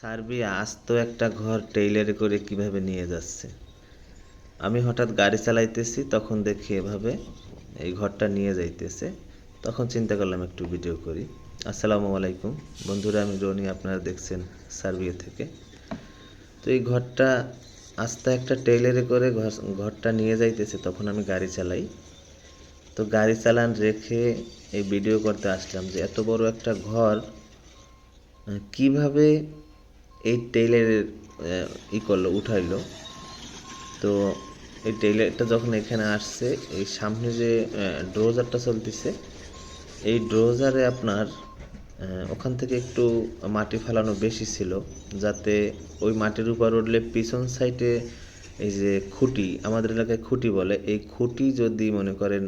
Serbia আস্ত একটা ঘর টেইলারে করে কীভাবে নিয়ে যাচ্ছে? আমি হঠাৎ গাড়ি চালাইতেছি, তখন দেখি এভাবে এই ঘরটা নিয়ে যাইতেছে। তখন চিন্তা করলাম একটু ভিডিও করি। আসসালামু আলাইকুম। বন্ধুরা, আমি রনি, আপনারা দেখছেন সার্বিয়া থেকে। তো এই ঘরটা আস্তে একটা টেইলারে করে ঘর, ঘরটা নিয়ে যাইতেছে, তখন আমি গাড়ি চালাই। তো গাড়ি চালান রেখে এই ভিডিও করতে আসলাম যে, এত বড় একটা ঘর কীভাবে এই টেইলারের আহ, ই করল উঠাইলো। তো এই টেইলারটা যখন এখানে আসছে এই সামনে যে ড্রোজারটা চলতেছে এই ড্রোজারে আপনার ওখান থেকে একটু মাটি ফেলানো বেশি ছিল যাতে ওই মাটির উপর উঠলে পিছন সাইডে এই যে খুঁটি আমাদের এলাকায় খুঁটি বলে এই খুঁটি যদি মনে করেন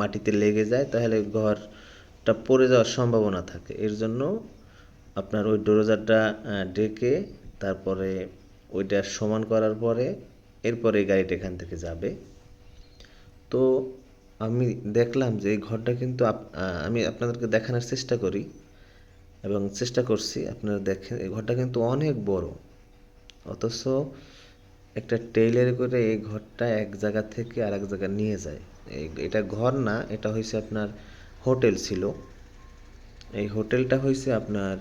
মাটিতে লেগে যায় তাহলে ঘরটা পড়ে যাওয়ার সম্ভাবনা থাকে। এর জন্য আপনার ওই ডোরোজারটা ডেকে তারপরে ওইটা সমান করার পরে এরপরে গাড়িটা এখান থেকে যাবে। তো আমি দেখলাম যে এই ঘরটা কিন্তু আমি আপনাদেরকে দেখানোর চেষ্টা করি এবং চেষ্টা করছি আপনারা দেখেন, এই ঘরটা কিন্তু অনেক বড়। অথচ একটা টেইলারে করে এই ঘরটা এক জায়গা থেকে আরেক এক জায়গায় নিয়ে যায়। এটা ঘর না, এটা হয়েছে আপনার হোটেল ছিল। এই হোটেলটা হয়েছে আপনার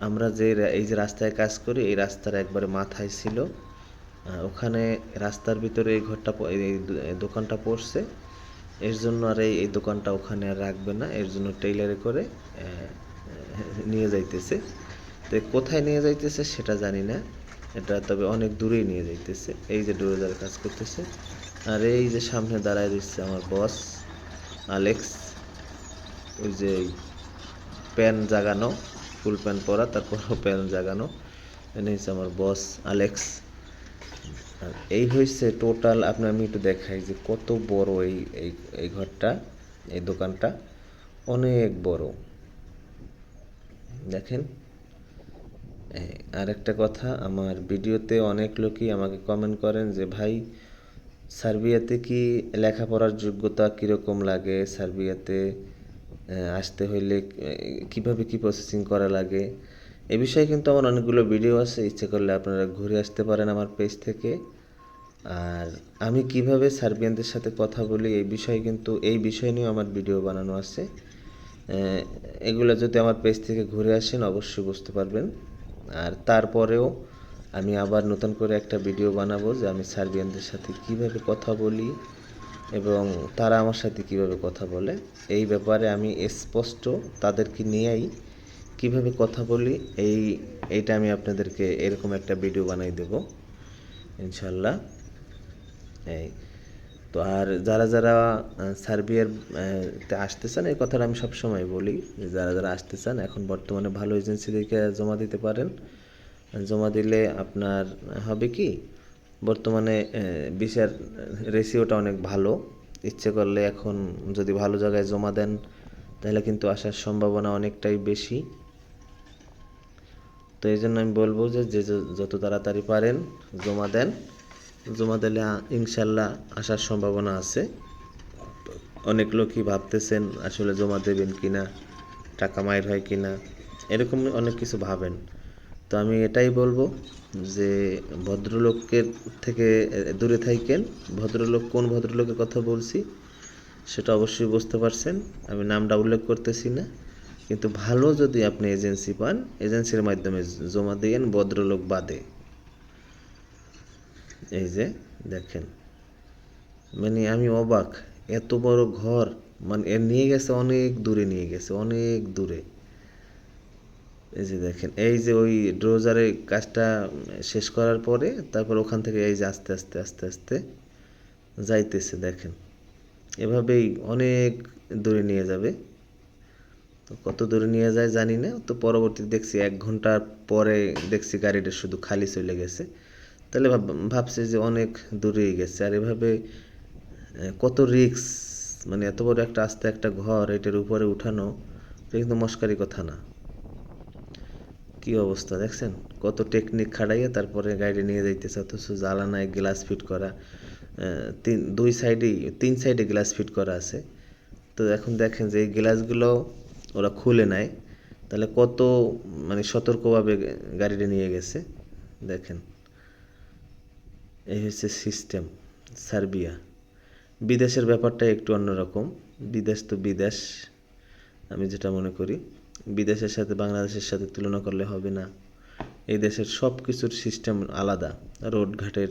আমরা যে এই যে রাস্তায় কাজ করি, এই রাস্তার একবারে মাথায় ছিল। ওখানে রাস্তার ভিতরে এই ঘরটা এই দোকানটা পড়ছে। এর জন্য আর এই দোকানটা ওখানে আর রাখবে না। এর জন্য টেইলারে করে নিয়ে যাইতেছে। তো কোথায় নিয়ে যাইতেছে সেটা জানি না। এটা তবে অনেক দূরেই নিয়ে যাইতেছে। এই যে ডোরোজার কাজ করতেছে। আর এই যে সামনে দাঁড়ায় দিচ্ছে আমার বস, আলেক্স। ওই যে প্যান জাগানো। ফুল প্যান্ট পরা তারপরও প্যান জাগানো। এনে হচ্ছে আমার বস আলেক্স। এই হয়েছে টোটাল, আপনার আমি একটু দেখাই যে কত বড় এই এই ঘরটা, এই দোকানটা। অনেক বড়। দেখেন। আর একটা কথা, আমার ভিডিওতে অনেক লোকই আমাকে কমেন্ট করেন যে, ভাই, সার্বিয়াতে কি লেখাপড়ার যোগ্যতা কীরকম লাগে? সার্বিয়াতে আসতে হইলে কীভাবে কি প্রসেসিং করা লাগে? এ বিষয়ে কিন্তু আমার অনেকগুলো ভিডিও আছে, ইচ্ছে করলে আপনারা ঘুরে আসতে পারেন আমার পেজ থেকে। আর আমি কীভাবে সার্বিয়ানদের সাথে কথা বলি, এই বিষয়ে কিন্তু, এই বিষয় নিয়েও আমার ভিডিও বানানো আছে। এগুলো যদি আমার পেজ থেকে ঘুরে আসেন, অবশ্যই বুঝতে পারবেন। আর তারপরেও আমি আবার নতুন করে একটা ভিডিও বানাবো যে আমি সার্বিয়ানদের সাথে কীভাবে কথা বলি এবং তারা আমার সাথে কীভাবে কথা বলে, এই ব্যাপারে আমি স্পষ্ট তাদেরকে নিয়েই কীভাবে কথা বলি, এই, এইটা আমি আপনাদেরকে এরকম একটা ভিডিও বানাই দেব ইনশাল্লাহ এই, তো আর যারা যারা সার্বিয়ার তে আসতে চান এই কথাটা আমি সবসময় বলি যে যারা যারা আসতে চান এখন বর্তমানে ভালো এজেন্সি থেকে জমা দিতে পারেন। জমা দিলে আপনার হবে কি বর্তমানে বিষের রেশিওটা অনেক ভালো। ইচ্ছে করলে এখন যদি ভালো জায়গায় জমা দেন, তাহলে কিন্তু আসার সম্ভাবনা অনেকটাই বেশি। তো এই জন্য আমি বলব যে যে যত তাড়াতাড়ি পারেন জমা দেন। জমা দিলে ইনশাল্লাহ আসার সম্ভাবনা আছে। অনেক লোকই ভাবতেছেন আসলে জমা দেবেন কিনা, টাকা মায়ের হয় কিনা, এরকম অনেক কিছু ভাবেন। তো আমি এটাই বলব যে ভদ্রলোকের থেকে দূরে থাকেন ভদ্রলোক কোন ভদ্রলোকের কথা বলছি সেটা অবশ্যই বুঝতে পারছেন। আমি নামটা উল্লেখ করতেছি না। কিন্তু ভালো যদি আপনি এজেন্সি পান, এজেন্সির মাধ্যমে জমা দিয়েন, ভদ্রলোক বাদে। এই যে দেখেন মানে আমি অবাক। এত বড় ঘর মানে এ নিয়ে গেছে অনেক দূরে, নিয়ে গেছে অনেক দূরে। এই যে দেখেন, এই যে ওই ড্রোজারের কাজটা শেষ করার পরে তারপর ওখান থেকে এই যে আস্তে আস্তে আস্তে আস্তে যাইতেছে, দেখেন। এভাবেই অনেক দূরে নিয়ে যাবে। তো কত দূরে নিয়ে যায় জানি না, তো পরবর্তীতে দেখছি এক ঘণ্টার পরে দেখছি গাড়িটা শুধু খালি চলে গেছে। তাহলে ভাব, ভাবছি যে অনেক দূরেই গেছে। আর এভাবে কত রিক্স মানে এত বড় একটা আস্তে একটা ঘর, এটার উপরে উঠানো, এটা কিন্তু মস্কারি কথা না। কি অবস্থা দেখছেন? কত টেকনিক খাটাইয়া তারপরে গাড়ি নিয়ে যাইতেছে, অথচ জ্বালানায় গ্লাস ফিট করা তিন, দুই সাইডেই তিন সাইডে গ্লাস ফিট করা আছে। তো এখন দেখেন যে এই গ্লাসগুলো ওরা খুলে নেয় তাহলে কত মানে সতর্কভাবে গাড়িটা নিয়ে গেছে, দেখেন। এই হচ্ছে সিস্টেম সার্বিয়া। বিদেশের ব্যাপারটা একটু অন্যরকম, বিদেশ তো বিদেশ। আমি যেটা মনে করি, বিদেশের সাথে বাংলাদেশের সাথে তুলনা করলে হবে না। এই দেশের সব কিছুর সিস্টেম আলাদা রোডঘাটের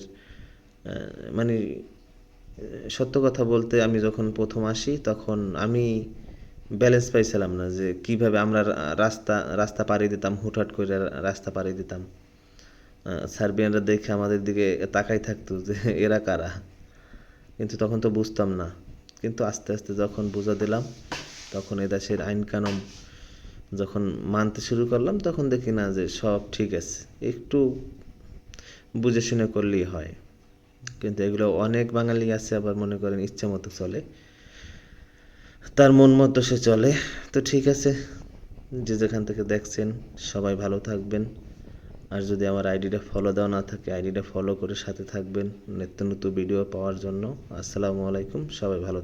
মানে সত্য কথা বলতে আমি যখন প্রথম আসি, তখন আমি ব্যালেন্স পাইছিলাম না যে কীভাবে আমরা রাস্তা রাস্তা পাড়ি দিতাম, হুটহাট করে রাস্তা পাড়ি দিতাম। সার্বিয়ানরা দেখে আমাদের দিকে তাকাই থাকতো যে এরা কারা। কিন্তু তখন তো বুঝতাম না। কিন্তু আস্তে আস্তে যখন বোঝা দিলাম তখন এ দেশের আইন কানুন যখন মানতে শুরু করলাম, তখন দেখি না যে সব ঠিক আছে। একটু বুঝে শুনে করলেই হয়। কিন্তু এগুলো অনেক বাঙালি আছে আবার মনে করেন ইচ্ছে মতো চলে। তার মন মতো সে চলে। তো ঠিক আছে, যে যেখান থেকে দেখছেন, সবাই ভালো থাকবেন। আর যদি আমার আইডিটা ফলো দেওয়া না থাকে, আইডিটা ফলো করে সাথে থাকবেন। নিত্য নতুন ভিডিও পাওয়ার জন্য। আসসালামু আলাইকুম, সবাই ভালো থাকবেন।